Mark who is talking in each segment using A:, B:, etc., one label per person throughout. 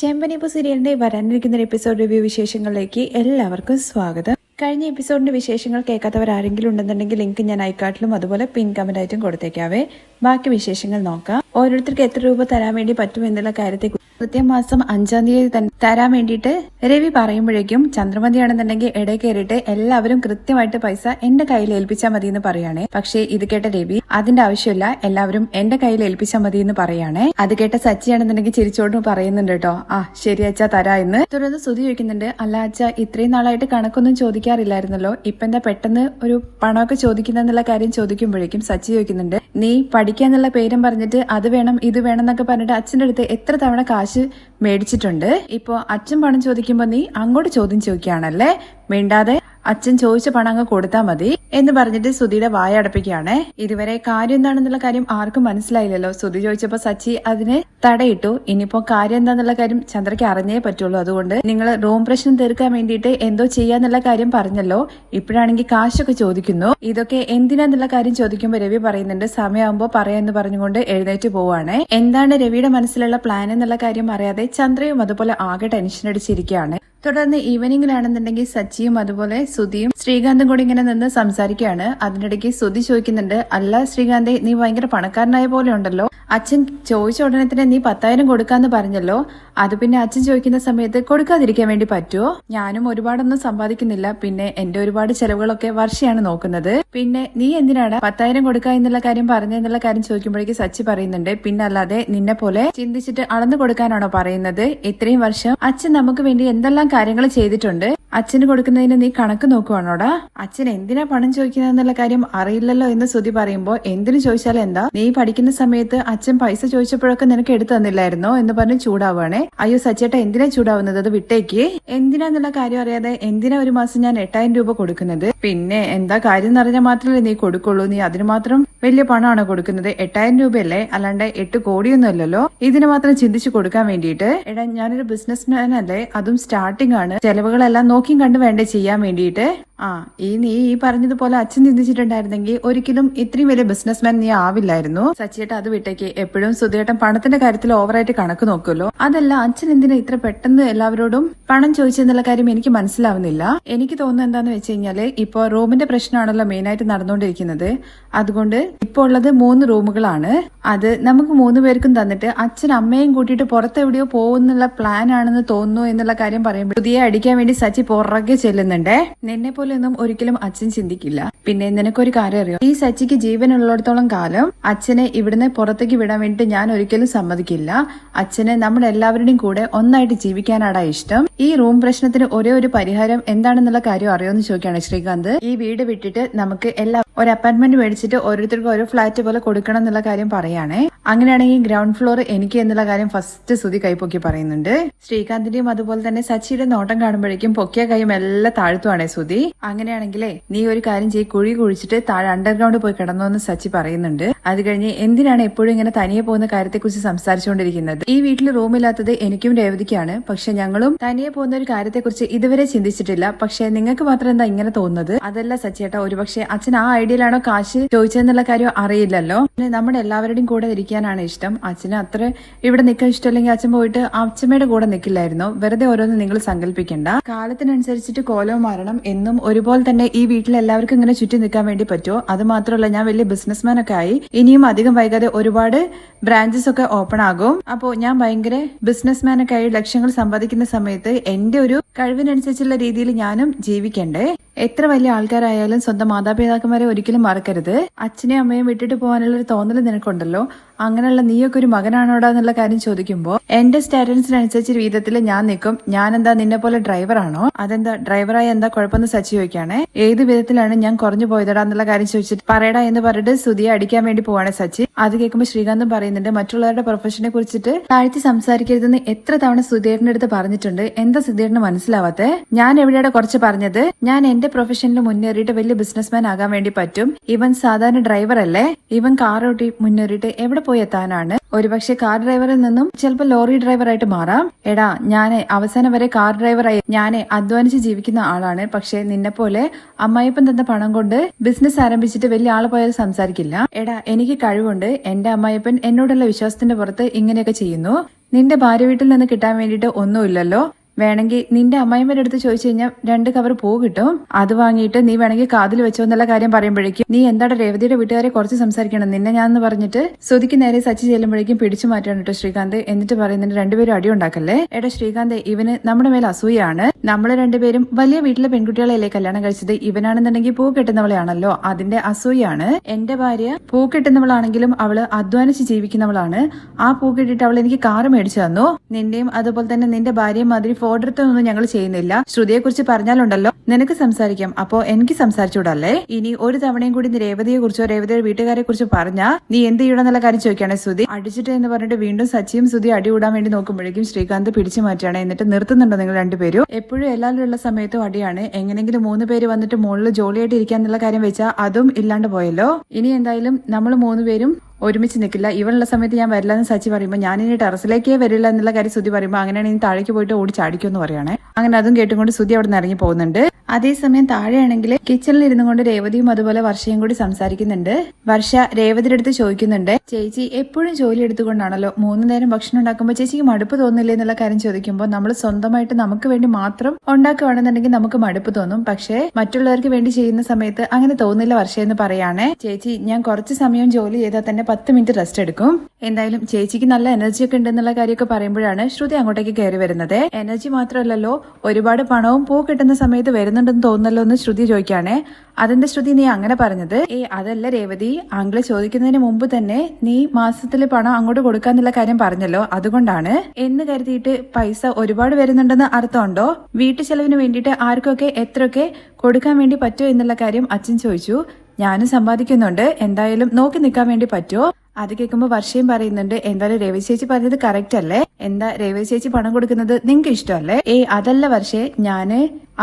A: ചെമ്പനിപ്പ് സീരിയലിന്റെ വരാനിരിക്കുന്ന episode review വിശേഷങ്ങളിലേക്ക് എല്ലാവർക്കും സ്വാഗതം. കഴിഞ്ഞ എപ്പിസോഡിന്റെ വിശേഷങ്ങൾ കേൾക്കാത്തവർ ആരെങ്കിലും ഉണ്ടെന്നുണ്ടെങ്കിൽ ലിങ്ക് ഞാൻ ഐക്കാട്ടിലും അതുപോലെ പിൻ കമന്റ് ആയിട്ടും കൊടുത്തേക്കാവേ. ബാക്കി വിശേഷങ്ങൾ നോക്കാം. ഓരോരുത്തർക്ക് എത്ര രൂപ തരാൻ വേണ്ടി പറ്റും എന്നുള്ള കാര്യത്തെ കൃത്യം മാസം അഞ്ചാം തീയതി തന്നെ തരാൻ വേണ്ടിയിട്ട് രവി പറയുമ്പോഴേക്കും ചന്ദ്രമതിയാണെന്നുണ്ടെങ്കിൽ ഇടയിൽ കയറിയിട്ട് എല്ലാവരും കൃത്യമായിട്ട് പൈസ എന്റെ കയ്യിൽ ഏൽപ്പിച്ചാൽ മതി എന്ന് പറയുകയാണെ പക്ഷേ ഇത് കേട്ട രവി അതിന്റെ ആവശ്യമില്ല എല്ലാവരും എന്റെ കയ്യിൽ ഏൽപ്പിച്ചാൽ മതി എന്ന് പറയുകയാണെ അത് കേട്ട സച്ചിയാണെന്നുണ്ടെങ്കിൽ ചിരിച്ചോണ്ട് പറയുന്നുണ്ട് കേട്ടോ ആ ശരി അച്ഛാ തരാ എന്ന് തുടർന്ന് സ്തുതി ചോദിക്കുന്നുണ്ട് അല്ല അച്ഛാ ഇത്രയും നാളായിട്ട് കണക്കൊന്നും ചോദിക്കാറില്ലായിരുന്നല്ലോ. ഇപ്പൊ എന്താ പെട്ടെന്ന് ഒരു പണമൊക്കെ ചോദിക്കുന്നെന്നുള്ള കാര്യം ചോദിക്കുമ്പോഴേക്കും സച്ചി ചോദിക്കുന്നുണ്ട് നീ പഠിക്കാന്നുള്ള പേരും പറഞ്ഞിട്ട് അത് വേണം ഇത് വേണം എന്നൊക്കെ പറഞ്ഞിട്ട് അച്ഛന്റെ അടുത്ത് എത്ര തവണ കാശ് മേടിച്ചിട്ടുണ്ട്. ഇപ്പോൾ അച്ഛൻ പണം ചോദിക്കുമ്പോൾ നീ അങ്ങോട്ട് ചോദ്യം ചോദിക്കുകയാണല്ലേ? മിണ്ടാതെ അച്ഛൻ ചോദിച്ച പണം അങ്ങ് കൊടുത്താൽ മതി എന്ന് പറഞ്ഞിട്ട് സുധിയുടെ വായ അടപ്പിക്കുകയാണ്. ഇതുവരെ കാര്യം എന്താണെന്നുള്ള കാര്യം ആർക്കും മനസ്സിലായില്ലല്ലോ. സുധി ചോദിച്ചപ്പോ സച്ചി അതിന് തടയിട്ടു. ഇനിയിപ്പോ കാര്യം എന്താന്നുള്ള കാര്യം ചന്ദ്രയ്ക്ക് അറിഞ്ഞേ പറ്റുള്ളൂ. അതുകൊണ്ട് നിങ്ങൾ റൂം പ്രശ്നം തീർക്കാൻ വേണ്ടിയിട്ട് എന്തോ ചെയ്യാന്നുള്ള കാര്യം പറഞ്ഞല്ലോ. ഇപ്പോഴാണെങ്കിൽ കാശൊക്കെ ചോദിക്കുന്നു. ഇതൊക്കെ എന്തിനാന്നുള്ള കാര്യം ചോദിക്കുമ്പോൾ രവി പറയുന്നുണ്ട്. സമയമാകുമ്പോൾ പറയാന്ന് പറഞ്ഞുകൊണ്ട് എഴുന്നേറ്റ് പോവാണ്. എന്താണ് രവിയുടെ മനസ്സിലുള്ള പ്ലാൻ എന്നുള്ള കാര്യം അറിയാതെ ചന്ദ്രയും അതുപോലെ ആകെ ടെൻഷൻ അടിച്ചിരിക്കുകയാണ്. തുടർന്ന് ഈവനിങ്ങിലാണെന്നുണ്ടെങ്കിൽ സച്ചിയും അതുപോലെ സുധിയും ശ്രീകാന്തും കൂടി ഇങ്ങനെ നിന്ന് സംസാരിക്കുകയാണ്. അതിനിടയ്ക്ക് സുധി ചോദിക്കുന്നുണ്ട് അല്ല ശ്രീകാന്തെ നീ ഭയങ്കര പണക്കാരനായ പോലെ ഉണ്ടല്ലോ. അച്ഛൻ ചോദിച്ച ഉടനെ തന്നെ നീ പത്തായിരം കൊടുക്കാന്ന് പറഞ്ഞല്ലോ. അത് പിന്നെ അച്ഛൻ ചോദിക്കുന്ന സമയത്ത് കൊടുക്കാതിരിക്കാൻ വേണ്ടി പറ്റുമോ ഞാനും ഒരുപാടൊന്നും സമ്പാദിക്കുന്നില്ല. പിന്നെ എന്റെ ഒരുപാട് ചെലവുകളൊക്കെ വർഷയാണ് നോക്കുന്നത്. പിന്നെ നീ എന്തിനാണ് പത്തായിരം കൊടുക്കുക എന്നുള്ള കാര്യം പറഞ്ഞെന്നുള്ള കാര്യം ചോദിക്കുമ്പോഴേക്ക് സച്ചി പറയുന്നുണ്ട് പിന്നെ അല്ലാതെ നിന്നെ പോലെ ചിന്തിച്ചിട്ട് അളന്നു കൊടുക്കാനാണോ പറയുന്നത്? ഇത്രയും വർഷം അച്ഛൻ നമുക്ക് വേണ്ടി എന്തെല്ലാം കാര്യങ്ങൾ ചെയ്തിട്ടുണ്ട്. അച്ഛന് കൊടുക്കുന്നതിന് നീ കണക്ക് നോക്കുവാണോടാ? അച്ഛൻ എന്തിനാ പണം ചോദിക്കുന്നതെന്നുള്ള കാര്യം അറിയില്ലല്ലോ എന്ന് ശ്രുതി പറയുമ്പോൾ എന്തിനു ചോദിച്ചാൽ എന്താ? നീ പഠിക്കുന്ന സമയത്ത് അച്ഛൻ പൈസ ചോദിച്ചപ്പോഴൊക്കെ നിനക്ക് എടുത്തു തന്നില്ലായിരുന്നോ എന്ന് പറഞ്ഞ് ചൂടാവുകയാണേ. അയ്യോ സച്ചേട്ട എന്തിനാ ചൂടാവുന്നത്? അത് വിട്ടേക്ക്. എന്തിനാന്നുള്ള കാര്യം അറിയാതെ എന്തിനാ ഒരു മാസം ഞാൻ എട്ടായിരം രൂപ കൊടുക്കുന്നത്? പിന്നെ എന്താ കാര്യം എന്നറിഞ്ഞാൽ മാത്രമല്ലേ നീ കൊടുക്കുള്ളൂ. നീ അതിന് മാത്രം വലിയ പണമാണോ കൊടുക്കുന്നത്? എട്ടായിരം രൂപയല്ലേ? അല്ലാണ്ട് എട്ട് കോടിയൊന്നും അല്ലല്ലോ? ഇതിന് മാത്രം ചിന്തിച്ചു കൊടുക്കാൻ വേണ്ടിയിട്ട്. എടാ ഞാനൊരു ബിസിനസ്മാൻ അല്ലേ? അതും സ്റ്റാർട്ടിംഗ് ആണ്. ചെലവുകളെല്ലാം നോക്കിയും കണ്ടു വേണ്ടേ ചെയ്യാൻ വേണ്ടിയിട്ട്. ആ ഈ നീ ഈ പറഞ്ഞതുപോലെ അച്ഛൻ ചിന്തിച്ചിട്ടുണ്ടായിരുന്നെങ്കിൽ ഒരിക്കലും ഇത്രയും വലിയ ബിസിനസ്മാൻ നീ ആവില്ലായിരുന്നു. സച്ചിയേട്ട അത് വിട്ടേക്ക്. എപ്പോഴും സുധിയേട്ടൻ പണത്തിന്റെ കാര്യത്തിൽ ഓവറായിട്ട് കണക്ക് നോക്കുമല്ലോ. അതല്ല അച്ഛൻ എന്തിനാ ഇത്ര പെട്ടെന്ന് എല്ലാവരോടും പണം ചോദിച്ചെന്നുള്ള കാര്യം എനിക്ക് മനസ്സിലാവുന്നില്ല. എനിക്ക് തോന്നുന്നത് എന്താന്ന് വെച്ച് കഴിഞ്ഞാൽ ഇപ്പോ റൂമിന്റെ പ്രശ്നമാണല്ലോ മെയിൻ ആയിട്ട് നടന്നുകൊണ്ടിരിക്കുന്നത്. അതുകൊണ്ട് ഇപ്പോൾ ഉള്ളത് മൂന്ന് റൂമുകളാണ്. അത് നമുക്ക് മൂന്ന് പേർക്കും തന്നിട്ട് അച്ഛൻ അമ്മയും കൂട്ടിയിട്ട് പുറത്തെവിടെയോ പോകുന്നുള്ള പ്ലാൻ ആണെന്ന് തോന്നുന്നു എന്നുള്ള കാര്യം പറയുമ്പോൾ പുതിയ അടിക്കാൻ വേണ്ടി സച്ചി പുറകെ ചെല്ലുന്നുണ്ടേ. നിന്നെ പോലെയൊന്നും ഒരിക്കലും അച്ഛൻ ചിന്തിക്കില്ല. പിന്നെ നിനക്കൊരു കാര്യം അറിയാം? ഈ സച്ചിക്ക് ജീവനുള്ളിടത്തോളം കാലം അച്ഛനെ ഇവിടുന്ന് പുറത്തേക്ക് വിടാൻ വേണ്ടിട്ട് ഞാൻ ഒരിക്കലും സമ്മതിക്കില്ല. അച്ഛനെ നമ്മുടെ എല്ലാവരുടെയും കൂടെ ഒന്നായിട്ട് ജീവിക്കാനാടാ ഇഷ്ടം. ഈ റൂം പ്രശ്നത്തിന് ഒരേ ഒരു പരിഹാരം എന്താണെന്നുള്ള കാര്യം അറിയോന്ന് ചോദിക്കുകയാണ് ശ്രീകാന്ത്. ഈ വീട് വിട്ടിട്ട് നമുക്ക് എല്ലാ ഒരു അപ്പാർട്ട്മെന്റ് മേടിച്ചിട്ട് ഓരോരുത്തർക്കും ഓരോ ഫ്ലാറ്റ് പോലെ കൊടുക്കണം എന്നുള്ള കാര്യം പറയുകയാണേ അങ്ങനെയാണെങ്കിൽ ഗ്രൗണ്ട് ഫ്ലോർ എനിക്ക് എന്നുള്ള കാര്യം ഫസ്റ്റ് സ്തുതി കൈപ്പൊക്കി പറയുന്നുണ്ട്. ശ്രീകാന്തിന്റെയും അതുപോലെ തന്നെ സച്ചിയുടെ നോട്ടം കാണുമ്പോഴേക്കും പൊക്കിയ കൈയും എല്ലാം താഴ്ത്തുവാണേ സുതി അങ്ങനെയാണെങ്കിലേ നീ ഒരു കാര്യം ചെയ്യ് കുഴി കുഴിച്ചിട്ട് താഴെ അണ്ടർഗ്രൗണ്ട് പോയി കിടന്നു എന്ന് സച്ചി പറയുന്നുണ്ട്. അത് കഴിഞ്ഞ് എന്തിനാണ് എപ്പോഴും ഇങ്ങനെ തനിയെ പോകുന്ന കാര്യത്തെക്കുറിച്ച് സംസാരിച്ചുകൊണ്ടിരിക്കുന്നത്? ഈ വീട്ടിൽ റൂമില്ലാത്തത് എനിക്കും രേവതിക്കാണ്. പക്ഷെ ഞങ്ങളും തനിയെ പോകുന്ന ഒരു കാര്യത്തെക്കുറിച്ച് ഇതുവരെ ചിന്തിച്ചിട്ടില്ല. പക്ഷെ നിങ്ങൾക്ക് മാത്രം എന്താ ഇങ്ങനെ തോന്നുന്നത്? അതല്ല സച്ചിയേട്ടാ ഒരുപക്ഷെ അച്ഛൻ ആ ഐഡിയയിലാണോ കാശ് ചോദിച്ചതെന്നുള്ള കാര്യം അറിയില്ലല്ലോ. നമ്മുടെ എല്ലാവരുടെയും കൂടെ ഇരിക്കാനാണ് ഇഷ്ടം. അച്ഛന് അത്ര ഇവിടെ നിൽക്കാൻ ഇഷ്ടമല്ലെങ്കിൽ അച്ഛൻ പോയിട്ട് അച്ഛമ്മയുടെ കൂടെ നിൽക്കില്ലായിരുന്നു. വെറുതെ ഓരോന്ന് നിങ്ങൾ സങ്കല്പിക്കണ്ട. കാലത്തിനനുസരിച്ചിട്ട് കോലവും മാറണം എന്നും ഒരുപോലെ തന്നെ ഈ വീട്ടിൽ എല്ലാവർക്കും ഇങ്ങനെ ചുറ്റി നിൽക്കാൻ വേണ്ടി പറ്റുമോ? അത് മാത്രമല്ല ഞാൻ വലിയ ബിസിനസ്മാൻ ഒക്കെ ആയി. ഇനിയും അധികം വൈകാതെ ഒരുപാട് ബ്രാഞ്ചസ് ഒക്കെ ഓപ്പൺ ആകും. അപ്പോൾ ഞാൻ ഭയങ്കര ബിസിനസ്മാൻ ഒക്കെ ആയി ലക്ഷ്യങ്ങൾ സമ്പാദിക്കുന്ന സമയത്ത് എന്റെ ഒരു കഴിവിനനുസരിച്ചുള്ള രീതിയിൽ ഞാനും ജീവിക്കണ്ടേ? എത്ര വലിയ ആൾക്കാരായാലും സ്വന്തം മാതാപിതാക്കന്മാരെ ഒരിക്കലും മറക്കരുത്. അച്ഛനെയും അമ്മയും വിട്ടിട്ട് പോകാനുള്ള ഒരു തോന്നൽ നിനക്കുണ്ടല്ലോ. അങ്ങനെയുള്ള നീയൊക്കെ ഒരു മകനാണോടാ എന്നുള്ള കാര്യം ചോദിക്കുമ്പോൾ എന്റെ സ്റ്റാറ്റൻസിനനുസരിച്ച് വിധത്തിൽ ഞാൻ നിൽക്കും ഞാൻ എന്താ നിന്നെ പോലെ ഡ്രൈവറാണോ? അതെന്താ ഡ്രൈവറായി എന്താ കുഴപ്പമെന്ന് സച്ചി ചോദിക്കുകയാണെ ഏത് വിധത്തിലാണ് ഞാൻ കുറഞ്ഞു പോയതടാ എന്നുള്ള കാര്യം ചോദിച്ചിട്ട് പറയടാ എന്ന് പറഞ്ഞിട്ട് സുതിയെ അടിക്കാൻ വേണ്ടി പോവാണ് സച്ചി. അത് കേൾക്കുമ്പോൾ ശ്രീകാന്തും പറയുന്നുണ്ട് മറ്റുള്ളവരുടെ പ്രൊഫഷനെ കുറിച്ചിട്ട് താഴ്ത്തി സംസാരിക്കരുതെന്ന് എത്ര തവണ സുധീറിന്റെ അടുത്ത് പറഞ്ഞിട്ടുണ്ട്. എന്താ സുധീറിന് മനസ്സിലാവാത്തെ? ഞാൻ എവിടെയാണ് കുറച്ച് പറഞ്ഞത്? ഞാൻ എന്റെ പ്രൊഫഷനിൽ മുന്നേറിയിട്ട് വലിയ ബിസിനസ്മാൻ ആകാൻ വേണ്ടി പറ്റും. ഇവൻ സാധാരണ ഡ്രൈവർ അല്ലേ? ഇവൻ കാർ ഓട്ടി മുന്നേറിയിട്ട് എവിടെ പോയി എത്താനാണ്? ഒരുപക്ഷെ കാർ ഡ്രൈവറിൽ നിന്നും ചിലപ്പോൾ ലോറി ഡ്രൈവറായിട്ട് മാറാം. എടാ ഞാൻ അവസാനം വരെ കാർ ഡ്രൈവറായി ഞാൻ അധ്വാനിച്ച് ജീവിക്കുന്ന ആളാണ്. പക്ഷെ നിന്നെ പോലെ അമ്മായിപ്പം തന്ന പണം കൊണ്ട് ബിസിനസ് ആരംഭിച്ചിട്ട് വലിയ ആൾ പോയാൽ സംസാരിക്കില്ല. എടാ എനിക്ക് കഴിവുണ്ട്. എന്റെ അമ്മായിപ്പൻ എന്നോടുള്ള വിശ്വാസത്തിന്റെ പുറത്ത് ഇങ്ങനെയൊക്കെ ചെയ്യുന്നു. നിന്റെ ഭാര്യ വീട്ടിൽ നിന്ന് കിട്ടാൻ വേണ്ടിയിട്ട് ഒന്നുമില്ലല്ലോ. വേണമെങ്കിൽ നിന്റെ അമ്മായിമ്മയുടെ അടുത്ത് ചോദിച്ചു കഴിഞ്ഞാൽ രണ്ട് കവർ പൂ കിട്ടും. അത് വാങ്ങിയിട്ട് നീ വേണമെങ്കിൽ കാതിൽ വെച്ചോ എന്നുള്ള കാര്യം പറയുമ്പോഴേക്കും നീ എന്താണ് രേവതിയുടെ വീട്ടുകാരെ കുറച്ച് സംസാരിക്കണം. നിന്നെ ഞാൻ എന്ന് പറഞ്ഞിട്ട് ശ്രുതിക്ക് നേരെ സച്ചി ചെല്ലുമ്പോഴേക്കും പിടിച്ചു മാറ്റാണ് കേട്ടോ ശ്രീകാന്ത്. എന്നിട്ട് പറയുന്നുണ്ട് രണ്ടുപേരും അടി ഉണ്ടാക്കല്ലേ? എടാ ശ്രീകാന്ത് ഇവന് നമ്മുടെ മേൽ അസൂയാണ് നമ്മൾ രണ്ടുപേരും വലിയ വീട്ടിലെ പെൺകുട്ടികളെയല്ലേ കല്യാണം കഴിച്ചത്? ഇവനാണെന്നുണ്ടെങ്കിൽ പൂ കെട്ടുന്നവളെയാണല്ലോ. അതിന്റെ അസൂയാണ് എന്റെ ഭാര്യ പൂ കെട്ടുന്നവളാണെങ്കിലും അവൾ അധ്വാനിച്ച് ജീവിക്കുന്നവളാണ്. ആ പൂ കെട്ടിട്ട് അവൾ എനിക്ക് കാറ് മേടിച്ചു തന്നു. നിന്റെയും അതുപോലെ തന്നെ നിന്റെ ഭാര്യയും മാതിരി ഫോർഡർത്തൊന്നും ഞങ്ങൾ ചെയ്യുന്നില്ല. ശ്രുതിയെ കുറിച്ച് പറഞ്ഞാലുണ്ടല്ലോ. നിനക്ക് സംസാരിക്കാം. അപ്പോ എനിക്ക് സംസാരിച്ചൂടല്ലേ ഇനി ഒരു തവണയും കൂടി രേവതിയെ കുറിച്ചോ രേവതിയുടെ വീട്ടുകാരെ കുറിച്ചോ പറഞ്ഞാ നീ എന്ത് ചെയ്യണം എന്നുള്ള കാര്യം ചോദിക്കുകയാണ് ശ്രുതി. അടിച്ചിട്ട് എന്ന് പറഞ്ഞിട്ട് വീണ്ടും സച്ചിയും ശ്രുതി അടി കൂടാൻ വേണ്ടി നോക്കുമ്പോഴേക്കും ശ്രീകാന്ത് പിടിച്ചു മാറ്റുകയാണ്. എന്നിട്ട് നിർത്തുന്നുണ്ടോ നിങ്ങൾ രണ്ടുപേരും? എപ്പോഴും എല്ലാവരും ഉള്ള സമയത്തും അടിയാണ്. എങ്ങനെങ്കിലും മൂന്ന് പേര് വന്നിട്ട് മുകളിൽ ജോലിയായിട്ട് ഇരിക്കാന്നുള്ള കാര്യം വെച്ചാൽ അതും ഇല്ലാണ്ട് പോയല്ലോ. ഇനി എന്തായാലും നമ്മൾ മൂന്ന് പേരും ഒരുമിച്ച് നിൽക്കില്ല. ഇവനുള്ള സമയത്ത് ഞാൻ വരില്ല എന്ന് സച്ചി പറയുമ്പോൾ ഞാൻ ഇനി ടെറസിലേക്കേ വരില്ല എന്നുള്ള കാര്യം സുതി പറയുമ്പോൾ അങ്ങനെയാണ് ഇനി താഴേക്ക് പോയിട്ട് ഓടി ചാടിക്കുമെന്ന് പറയണേ. അങ്ങനെ അതും കേട്ടുകൊണ്ട് സുതി അവിടെ നിന്ന് ഇറങ്ങി പോകുന്നുണ്ട്. അതേസമയം താഴെയാണെങ്കിൽ കിച്ചണിൽ ഇരുന്നു കൊണ്ട് രേവതിയും അതുപോലെ വർഷയും കൂടി സംസാരിക്കുന്നുണ്ട്. വർഷ രേവതിയുടെ അടുത്ത് ചോദിക്കുന്നുണ്ട് ചേച്ചി എപ്പോഴും ജോലി എടുത്തുകൊണ്ടാണല്ലോ മൂന്ന് നേരം ഭക്ഷണം ഉണ്ടാക്കുമ്പോൾ ചേച്ചിക്ക് മടുപ്പ് തോന്നില്ലേ എന്നുള്ള കാര്യം ചോദിക്കുമ്പോൾ നമ്മൾ സ്വന്തമായിട്ട് നമുക്ക് വേണ്ടി മാത്രം ഉണ്ടാക്കുകയാണെന്നുണ്ടെങ്കിൽ നമുക്ക് മടുപ്പ് തോന്നും. പക്ഷേ മറ്റുള്ളവർക്ക് വേണ്ടി ചെയ്യുന്ന സമയത്ത് അങ്ങനെ തോന്നില്ല വർഷ എന്ന് പറയാണേ. ചേച്ചി ഞാൻ കുറച്ച് സമയം ജോലി ചെയ്താൽ തന്നെ പത്ത് മിനിറ്റ് റെസ്റ്റ് എടുക്കും. എന്തായാലും ചേച്ചിക്ക് നല്ല എനർജി ഒക്കെ ഉണ്ടെന്നുള്ള കാര്യമൊക്കെ പറയുമ്പോഴാണ് ശ്രുതി അങ്ങോട്ടേക്ക് കയറി വരുന്നത്. എനർജി മാത്രമല്ലല്ലോ ഒരുപാട് പണവും പൂ കിട്ടുന്ന സമയത്ത് വരുന്നുണ്ടെന്ന് തോന്നുന്നല്ലോ എന്ന് ശ്രുതി ചോദിക്കാണേ അതിന്റെ ശ്രുതി നീ അങ്ങനെ പറഞ്ഞത്? ഏ അതല്ല രേവതി ആംഗ്ല ചോദിക്കുന്നതിന് മുമ്പ് തന്നെ നീ മാസത്തിലെ പണം അങ്ങോട്ട് കൊടുക്കാന്നുള്ള കാര്യം പറഞ്ഞല്ലോ അതുകൊണ്ടാണ്. എന്ന് കരുതിയിട്ട് പൈസ ഒരുപാട് വരുന്നുണ്ടെന്ന് അർത്ഥമുണ്ടോ? വീട്ടു ചെലവിന് വേണ്ടിയിട്ട് ആർക്കൊക്കെ എത്രയൊക്കെ കൊടുക്കാൻ വേണ്ടി പറ്റുമോ എന്നുള്ള കാര്യം അച്ഛൻ ചോദിച്ചു. ഞാനും സമ്പാദിക്കുന്നുണ്ട്. എന്തായാലും നോക്കി നിൽക്കാൻ വേണ്ടി പറ്റുമോ അത് കേൾക്കുമ്പോൾ വർഷയും പറയുന്നുണ്ട് എന്തായാലും രവി ചേച്ചി പറഞ്ഞത് കറക്റ്റ് അല്ലേ? എന്താ രവി ചേച്ചി പണം കൊടുക്കുന്നത് നിങ്ങൾക്ക് ഇഷ്ടമല്ലേ? ഏയ് അതല്ല വർഷേ ഞാൻ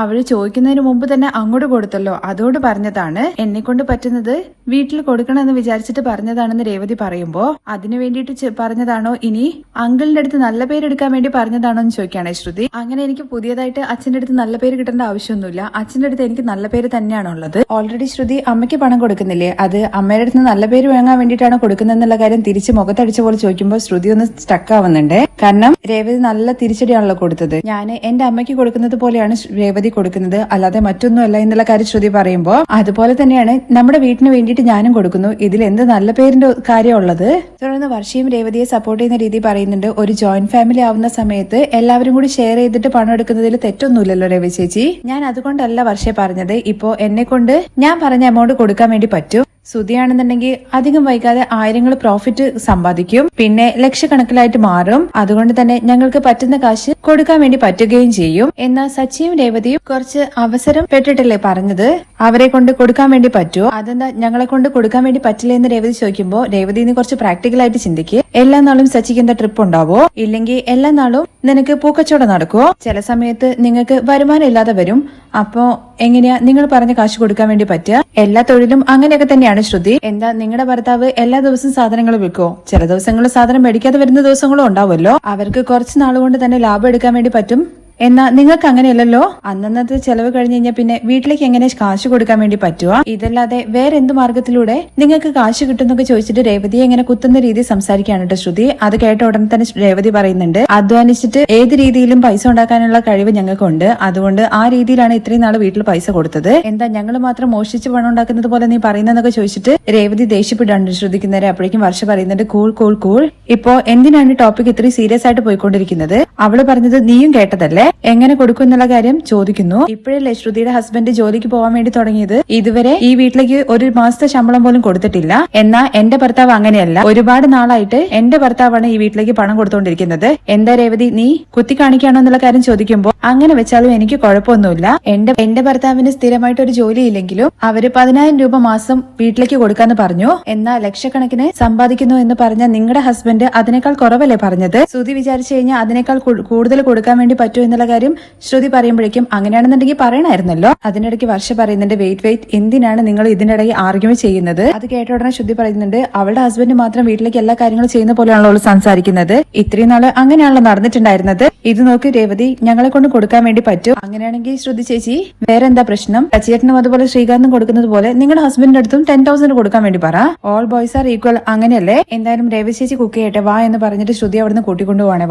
A: അവൾ ചോദിക്കുന്നതിന് മുമ്പ് തന്നെ അങ്ങോട്ട് കൊടുത്തല്ലോ അതോട് പറഞ്ഞതാണ്. എന്നെ കൊണ്ട് പറ്റുന്നത് വീട്ടിൽ കൊടുക്കണമെന്ന് വിചാരിച്ചിട്ട് പറഞ്ഞതാണെന്ന് രേവതി പറയുമ്പോ അതിനു വേണ്ടിയിട്ട് പറഞ്ഞതാണോ? ഇനി അങ്കിളിന്റെ അടുത്ത് നല്ല പേരെടുക്കാൻ വേണ്ടി പറഞ്ഞതാണോ എന്ന് ചോദിക്കുകയാണ് ശ്രുതി. അങ്ങനെ എനിക്ക് പുതിയതായിട്ട് അച്ഛന്റെ അടുത്ത് നല്ല പേര് കിട്ടേണ്ട ആവശ്യമൊന്നുമില്ല. അച്ഛന്റെ അടുത്ത് എനിക്ക് നല്ല പേര് തന്നെയാണുള്ളത്. ഓൾറെഡി ശ്രുതി അമ്മയ്ക്ക് പണം കൊടുക്കുന്നില്ലേ? അത് അമ്മയുടെ അടുത്ത് നല്ല പേര് വാങ്ങാൻ വേണ്ടിയിട്ടാണ് കൊടുക്കുന്നതെന്നുള്ള കാര്യം തിരിച്ച് മുഖത്തടിച്ച പോലെ ചോദിക്കുമ്പോൾ ശ്രുതി ഒന്ന് സ്റ്റക്ക് ആവുന്നുണ്ട്. കാരണം രേവതി നല്ല തിരിച്ചടിയാണല്ലോ കൊടുത്തത്. ഞാൻ എന്റെ അമ്മയ്ക്ക് കൊടുക്കുന്നത് പോലെയാണ് രേവതി കൊടുക്കുന്നത്. അല്ലാതെ മറ്റൊന്നുമല്ല എന്നുള്ള കാര്യം ശ്രുതി പറയുമ്പോൾ അതുപോലെ തന്നെയാണ് നമ്മുടെ വീട്ടിന് വേണ്ടിയിട്ട് ഞാനും കൊടുക്കുന്നു. ഇതിൽ എന്ത് നല്ല പേരിന്റെ കാര്യമുള്ളത്? തുടർന്ന് വർഷയും രേവതിയെ സപ്പോർട്ട് ചെയ്യുന്ന രീതി പറയുന്നുണ്ട്. ഒരു ജോയിന്റ് ഫാമിലി ആവുന്ന സമയത്ത് എല്ലാവരും കൂടി ഷെയർ ചെയ്തിട്ട് പണം എടുക്കുന്നതിൽ തെറ്റൊന്നുമില്ലല്ലോ രവി ചേച്ചി. ഞാൻ അതുകൊണ്ടല്ല വർഷയെ പറഞ്ഞത്. ഇപ്പോ എന്നെ കൊണ്ട് ഞാൻ പറഞ്ഞ എമൗണ്ട് കൊടുക്കാൻ വേണ്ടി പറ്റും. സുതിയാണെന്നുണ്ടെങ്കിൽ അധികം വൈകാതെ ആയിരങ്ങൾ പ്രോഫിറ്റ് സമ്പാദിക്കും. പിന്നെ ലക്ഷക്കണക്കിലായിട്ട് മാറും. അതുകൊണ്ട് തന്നെ ഞങ്ങൾക്ക് പറ്റുന്ന കാശ് കൊടുക്കാൻ വേണ്ടി പറ്റുകയും ചെയ്യും. എന്നാൽ സച്ചിയും രേവതിയും കുറച്ച് അവസരം പെട്ടിട്ടല്ലേ പറഞ്ഞത്? അവരെ കൊണ്ട് കൊടുക്കാൻ വേണ്ടി പറ്റുമോ? അതെന്താ ഞങ്ങളെ കൊണ്ട് കൊടുക്കാൻ വേണ്ടി പറ്റില്ല എന്ന് രേവതി ചോദിക്കുമ്പോൾ രേവതി നീ കുറച്ച് പ്രാക്ടിക്കലായിട്ട് ചിന്തിക്ക്. എല്ലാ നാളും സച്ചിക്ക് എന്താ ട്രിപ്പ് ഉണ്ടാവോ? ഇല്ലെങ്കിൽ എല്ലാ നാളും നിനക്ക് പൂക്കച്ചവടം നടക്കുവോ? ചില സമയത്ത് നിങ്ങൾക്ക് വരുമാനം ഇല്ലാതെ വരും. അപ്പോ എങ്ങനെയാ നിങ്ങൾ പറഞ്ഞ കാശ് കൊടുക്കാൻ വേണ്ടി പറ്റുക? എല്ലാ തൊഴിലും അങ്ങനെയൊക്കെ തന്നെയാണ് ശ്രുതി. എന്താ നിങ്ങളുടെ ഭർത്താവ് എല്ലാ ദിവസവും സാധനങ്ങൾ വിൽക്കോ ചില ദിവസങ്ങളിൽ സാധനം മേടിക്കാതെ വരുന്ന ദിവസങ്ങളും ഉണ്ടാവുമല്ലോ. അവർക്ക് കുറച്ച് നാളുകൊണ്ട് തന്നെ ലാഭം എടുക്കാൻ വേണ്ടി പറ്റും. എന്നാ നിങ്ങൾക്ക് അങ്ങനെയല്ലല്ലോ? അന്നന്നത്തെ ചെലവ് കഴിഞ്ഞു കഴിഞ്ഞാൽ പിന്നെ വീട്ടിലേക്ക് എങ്ങനെ കാശ് കൊടുക്കാൻ വേണ്ടി പറ്റുക ഇതല്ലാതെ വേറെ എന്ത് മാർഗത്തിലൂടെ നിങ്ങൾക്ക് കാശ് കിട്ടുന്നൊക്കെ ചോദിച്ചിട്ട് രേവതിയെ എങ്ങനെ കുത്തുന്ന രീതി സംസാരിക്കുകയാണ് കേട്ടോ ശ്രുതി. അത് കേട്ട ഉടനെ തന്നെ രേവതി പറയുന്നുണ്ട്. അധ്വാനിച്ചിട്ട് ഏത് രീതിയിലും പൈസ ഉണ്ടാക്കാനുള്ള കഴിവ് ഞങ്ങൾക്കുണ്ട്. അതുകൊണ്ട് ആ രീതിയിലാണ് ഇത്രയും നാൾ വീട്ടിൽ പൈസ കൊടുത്തത്. എന്താ ഞങ്ങൾ മാത്രം മോഷിച്ച് പണം ഉണ്ടാക്കുന്നത് പോലെ നീ പറയുന്നതെന്നൊക്കെ ചോദിച്ചിട്ട് രേവതി ദേഷ്യപ്പെട്ടാണ് ശ്രദ്ധിക്കുന്നവരെ അപ്പോഴേക്കും വർഷ പറയുന്നുണ്ട് കൂൾ കൂൾ കൂൾ. ഇപ്പോ എന്തിനാണ് ടോപ്പിക് ഇത്രയും സീരിയസ് ആയിട്ട് പോയിക്കൊണ്ടിരിക്കുന്നത്? അവൾ പറഞ്ഞത് നീയും കേട്ടതല്ലേ? എങ്ങനെ കൊടുക്കും എന്നുള്ള കാര്യം ചോദിക്കുന്നു. ഇപ്പോഴല്ലേ ശ്രുതിയുടെ ഹസ്ബൻഡ് ജോലിക്ക് പോകാൻ വേണ്ടി തുടങ്ങിയത്. ഇതുവരെ ഈ വീട്ടിലേക്ക് ഒരു മാസത്തെ ശമ്പളം പോലും കൊടുത്തിട്ടില്ല. എന്നാ എന്റെ ഭർത്താവ് അങ്ങനെയല്ല. ഒരുപാട് നാളായിട്ട് എന്റെ ഭർത്താവാണ് ഈ വീട്ടിലേക്ക് പണം കൊടുത്തോണ്ടിരിക്കുന്നത്. എന്താ രേവതി നീ കുത്തി കാണിക്കാണോ എന്നുള്ള കാര്യം ചോദിക്കുമ്പോൾ അങ്ങനെ വെച്ചാലും എനിക്ക് കുഴപ്പമൊന്നുമില്ല. എന്റെ എന്റെ ഭർത്താവിന് സ്ഥിരമായിട്ട് ഒരു ജോലി ഇല്ലെങ്കിലും അവർ പതിനായിരം രൂപ മാസം വീട്ടിലേക്ക് കൊടുക്കാന്ന് പറഞ്ഞു. എന്നാൽ ലക്ഷക്കണക്കിന് സമ്പാദിക്കുന്നു എന്ന് പറഞ്ഞ നിങ്ങളുടെ ഹസ്ബൻഡ് അതിനേക്കാൾ കുറവല്ലേ പറഞ്ഞത്? ശ്രുതി വിചാരിച്ചു കഴിഞ്ഞാൽ അതിനേക്കാൾ കൂടുതൽ കൊടുക്കാൻ വേണ്ടി പറ്റൂ എന്നുള്ള കാര്യം ശ്രുതി പറയുമ്പോഴേക്കും അങ്ങനെയാണെന്നുണ്ടെങ്കിൽ പറയണമായിരുന്നല്ലോ അതിനിടയ്ക്ക് വർഷ പറയുന്നുണ്ട് വെയിറ്റ് വെയിറ്റ് എന്തിനാണ് നിങ്ങൾ ഇതിനിടയിൽ ആർഗ്യുമെന്റ് ചെയ്യുന്നത്? അത് കേട്ട ഉടനെ ശ്രുതി പറയുന്നുണ്ട് അവളുടെ ഹസ്ബൻഡ് മാത്രം വീട്ടിലേക്ക് എല്ലാ കാര്യങ്ങളും ചെയ്യുന്ന പോലെയാണല്ലോ അവൾ സംസാരിക്കുന്നത്. ഇത്രയും നാൾ അങ്ങനെയാണല്ലോ നടന്നിട്ടുണ്ടായിരുന്നത്. ഇത് നോക്കി രേവതി ഞങ്ങളെ കൊണ്ട് കൊടുക്കാൻ വേണ്ടി പറ്റും. അങ്ങനെയാണെങ്കിൽ ശ്രുതി ചേച്ചി വേറെ എന്താ പ്രശ്നം? ചേട്ടനും അതുപോലെ ശ്രീകാന്തും കൊടുക്കുന്നത് പോലെ നിങ്ങളുടെ ഹസ്ബൻഡിന്റെ അടുത്തും ടെൻ തൗസൻഡ് കൊടുക്കാൻ വേണ്ടി പറ. ഓൾ ബോയ്സ് ആർ ഈക്വൽ അങ്ങനെയല്ലേ? എന്തായാലും രേവതി ചേച്ചി കുക്ക് ചെയ്യട്ടെ വാ എന്ന് പറഞ്ഞിട്ട് ശ്രുതി അവിടുന്ന് കൂട്ടിക്കൊണ്ടുപോവാണേ.